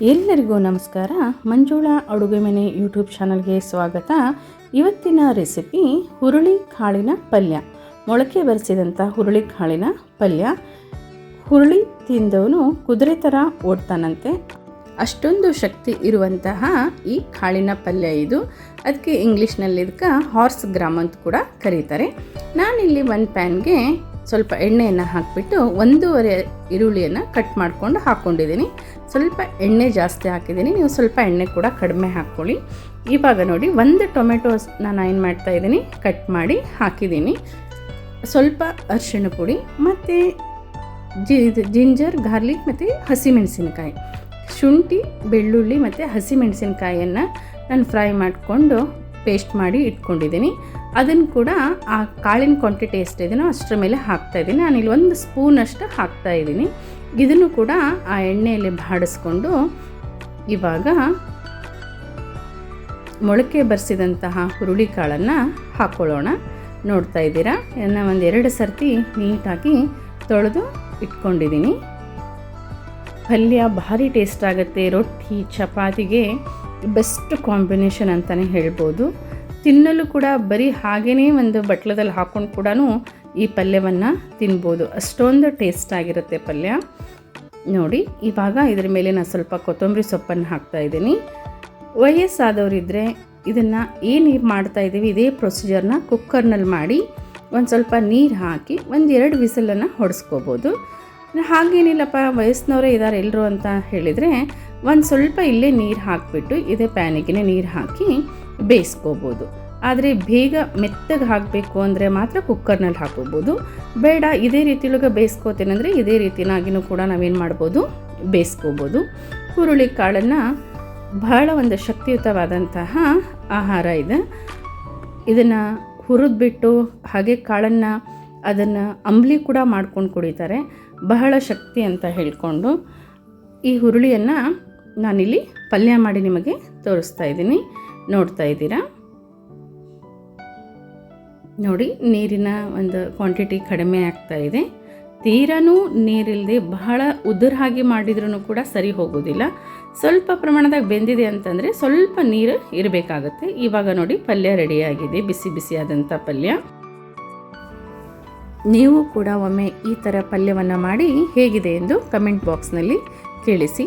ಎಲ್ಲರಿಗೂ ನಮಸ್ಕಾರ. ಮಂಜುಳಾ ಅಡುಗೆ ಮನೆ ಯೂಟ್ಯೂಬ್ ಚಾನಲ್ಗೆ ಸ್ವಾಗತ. ಇವತ್ತಿನ ರೆಸಿಪಿ ಹುರುಳಿ ಕಾಳಿನ ಪಲ್ಯ. ಮೊಳಕೆ ಬರೆಸಿದಂಥ ಹುರುಳಿ ಕಾಳಿನ ಪಲ್ಯ. ಹುರುಳಿ ತಿಂದವನು ಕುದುರೆ ಥರ ಓಡ್ತಾನಂತೆ. ಅಷ್ಟೊಂದು ಶಕ್ತಿ ಇರುವಂತಹ ಈ ಕಾಳಿನ ಪಲ್ಯ ಇದು. ಅದಕ್ಕೆ ಇಂಗ್ಲೀಷ್ನಲ್ಲಿ ಇದಕ್ಕೆ ಹಾರ್ಸ್ ಗ್ರಾಮ್ ಅಂತ ಕೂಡ ಕರೀತಾರೆ. ನಾನಿಲ್ಲಿ ಒಂದು ಪ್ಯಾನ್ಗೆ ಸ್ವಲ್ಪ ಎಣ್ಣೆಯನ್ನು ಹಾಕಿಬಿಟ್ಟು ಒಂದೂವರೆ ಈರುಳ್ಳಿಯನ್ನು ಕಟ್ ಮಾಡಿಕೊಂಡು ಹಾಕ್ಕೊಂಡಿದ್ದೀನಿ ಸ್ವಲ್ಪ ಎಣ್ಣೆ ಜಾಸ್ತಿ ಹಾಕಿದ್ದೀನಿ. ನೀವು ಸ್ವಲ್ಪ ಎಣ್ಣೆ ಕೂಡ ಕಡಿಮೆ ಹಾಕ್ಕೊಳ್ಳಿ. ಇವಾಗ ನೋಡಿ ಒಂದು ಟೊಮೆಟೊ ನಾನು ಏನು ಮಾಡ್ತಾ ಇದ್ದೀನಿ ಕಟ್ ಮಾಡಿ ಹಾಕಿದ್ದೀನಿ. ಸ್ವಲ್ಪ ಅರಿಶಿಣ ಪುಡಿ ಮತ್ತು ಜಿ ಜಿಂಜರ್, ಗಾರ್ಲಿಕ್ ಮತ್ತು ಹಸಿಮೆಣಸಿನಕಾಯಿ. ಶುಂಠಿ, ಬೆಳ್ಳುಳ್ಳಿ ಮತ್ತು ಹಸಿಮೆಣಸಿನಕಾಯಿಯನ್ನು ನಾನು ಫ್ರೈ ಮಾಡಿಕೊಂಡು ಪೇಸ್ಟ್ ಮಾಡಿ ಇಟ್ಕೊಂಡಿದ್ದೀನಿ. ಅದನ್ನು ಕೂಡ ಆ ಕಾಳಿನ ಕ್ವಾಂಟಿಟಿ ಎಷ್ಟಿದೆಯೋ ಅಷ್ಟರ ಮೇಲೆ ಹಾಕ್ತಾ ಇದ್ದೀನಿ. ಇಲ್ಲಿ ಒಂದು ಸ್ಪೂನಷ್ಟು ಹಾಕ್ತಾ ಇದ್ದೀನಿ. ಇದನ್ನು ಕೂಡ ಆ ಎಣ್ಣೆಯಲ್ಲಿ ಬಾಡಿಸ್ಕೊಂಡು ಇವಾಗ ಮೊಳಕೆ ಬರೆಸಿದಂತಹ ಹುರುಳಿ ಕಾಳನ್ನು ಹಾಕ್ಕೊಳ್ಳೋಣ ನೋಡ್ತಾ ಇದ್ದೀರಾ? ಇದನ್ನು ಒಂದು ಎರಡು ಸರ್ತಿ ನೀಟಾಗಿ ತೊಳೆದು ಇಟ್ಕೊಂಡಿದ್ದೀನಿ. ಪಲ್ಯ ಭಾರಿ ಟೇಸ್ಟ್ ಆಗುತ್ತೆ. ರೊಟ್ಟಿ, ಚಪಾತಿಗೆ ಬೆಸ್ಟ್ ಕಾಂಬಿನೇಷನ್ ಅಂತಲೇ ಹೇಳ್ಬೋದು. ತಿನ್ನಲು ಕೂಡ ಬರೀ ಹಾಗೇ ಒಂದು ಬಟ್ಲದಲ್ಲಿ ಹಾಕ್ಕೊಂಡು ಕೂಡ ಈ ಪಲ್ಯವನ್ನು ತಿನ್ಬೋದು. ಅಷ್ಟೊಂದು ಟೇಸ್ಟ್ ಆಗಿರುತ್ತೆ ಪಲ್ಯ. ನೋಡಿ, ಇವಾಗ ಇದ್ರ ಮೇಲೆ ನಾನು ಸ್ವಲ್ಪ ಕೊತ್ತಂಬರಿ ಸೊಪ್ಪನ್ನು ಹಾಕ್ತಾ ಇದ್ದೀನಿ. ವಯಸ್ಸಾದವರಿದ್ದರೆ ಇದನ್ನು ಏನು ಮಾಡ್ತಾ ಇದ್ದೀವಿ, ಇದೇ ಪ್ರೊಸೀಜರ್ನ ಕುಕ್ಕರ್ನಲ್ಲಿ ಮಾಡಿ ಒಂದು ಸ್ವಲ್ಪ ನೀರು ಹಾಕಿ ಒಂದು ಎರಡು ವಿಸಲನ್ನು ಹೊಡೆಸ್ಕೋಬೋದು. ಹಾಗೇನಿಲ್ಲಪ್ಪ, ವಯಸ್ಸಿನವರೇ ಇದ್ದಾರೆ ಎಲ್ಲರೂ ಅಂತ ಹೇಳಿದರೆ ಒಂದು ಸ್ವಲ್ಪ ಇಲ್ಲೇ ನೀರು ಹಾಕಿಬಿಟ್ಟು ಇದೇ ಪ್ಯಾನಿಗೆ ನೀರು ಹಾಕಿ ಬೇಯಿಸ್ಕೋಬೋದು. ಆದರೆ ಬೇಗ ಮೆತ್ತಗೆ ಹಾಕಬೇಕು ಅಂದರೆ ಮಾತ್ರ ಕುಕ್ಕರ್ನಲ್ಲಿ ಹಾಕೋಬೋದು. ಬೇಡ, ಇದೇ ರೀತಿಯೊಳಗೆ ಬೇಯಿಸ್ಕೋತೇನೆಂದರೆ ಇದೇ ರೀತಿನಾಗಿನೂ ಕೂಡ ನಾವೇನು ಮಾಡ್ಬೋದು? ಬೇಯಿಸ್ಕೋಬೋದು. ಹುರುಳಿ ಕಾಳನ್ನು ಬಹಳ ಒಂದು ಶಕ್ತಿಯುತವಾದಂತಹ ಆಹಾರ ಇದೆ. ಇದನ್ನು ಹುರಿದ್ಬಿಟ್ಟು ಹಾಗೆ ಕಾಳನ್ನು ಅದನ್ನು ಅಂಬ್ಲಿ ಕೂಡ ಮಾಡ್ಕೊಂಡು ಕುಡಿತಾರೆ. ಬಹಳ ಶಕ್ತಿ ಅಂತ ಹೇಳಿಕೊಂಡು ಈ ಹುರುಳಿಯನ್ನು ನಾನಿಲ್ಲಿ ಪಲ್ಯ ಮಾಡಿ ನಿಮಗೆ ತೋರಿಸ್ತಾ ಇದ್ದೀನಿ. ನೋಡ್ತಾ ಇದ್ದೀರಾ? ನೋಡಿ, ನೀರಿನ ಒಂದು ಕ್ವಾಂಟಿಟಿ ಕಡಿಮೆ ಆಗ್ತಾ ಇದೆ. ತೀರನೂ ನೀರಿಲ್ಲದೆ ಬಹಳ ಉದುರು ಹಾಗೆ ಮಾಡಿದ್ರೂ ಕೂಡ ಸರಿ ಹೋಗೋದಿಲ್ಲ. ಸ್ವಲ್ಪ ಪ್ರಮಾಣದಾಗ ಬೆಂದಿದೆ ಅಂತಂದರೆ ಸ್ವಲ್ಪ ನೀರು ಇರಬೇಕಾಗತ್ತೆ. ಇವಾಗ ನೋಡಿ, ಪಲ್ಯ ರೆಡಿಯಾಗಿದೆ. ಬಿಸಿ ಬಿಸಿಯಾದಂಥ ಪಲ್ಯ. ನೀವು ಕೂಡ ಒಮ್ಮೆ ಈ ಥರ ಪಲ್ಯವನ್ನು ಮಾಡಿ ಹೇಗಿದೆ ಎಂದು ಕಮೆಂಟ್ ಬಾಕ್ಸ್ನಲ್ಲಿ ತಿಳಿಸಿ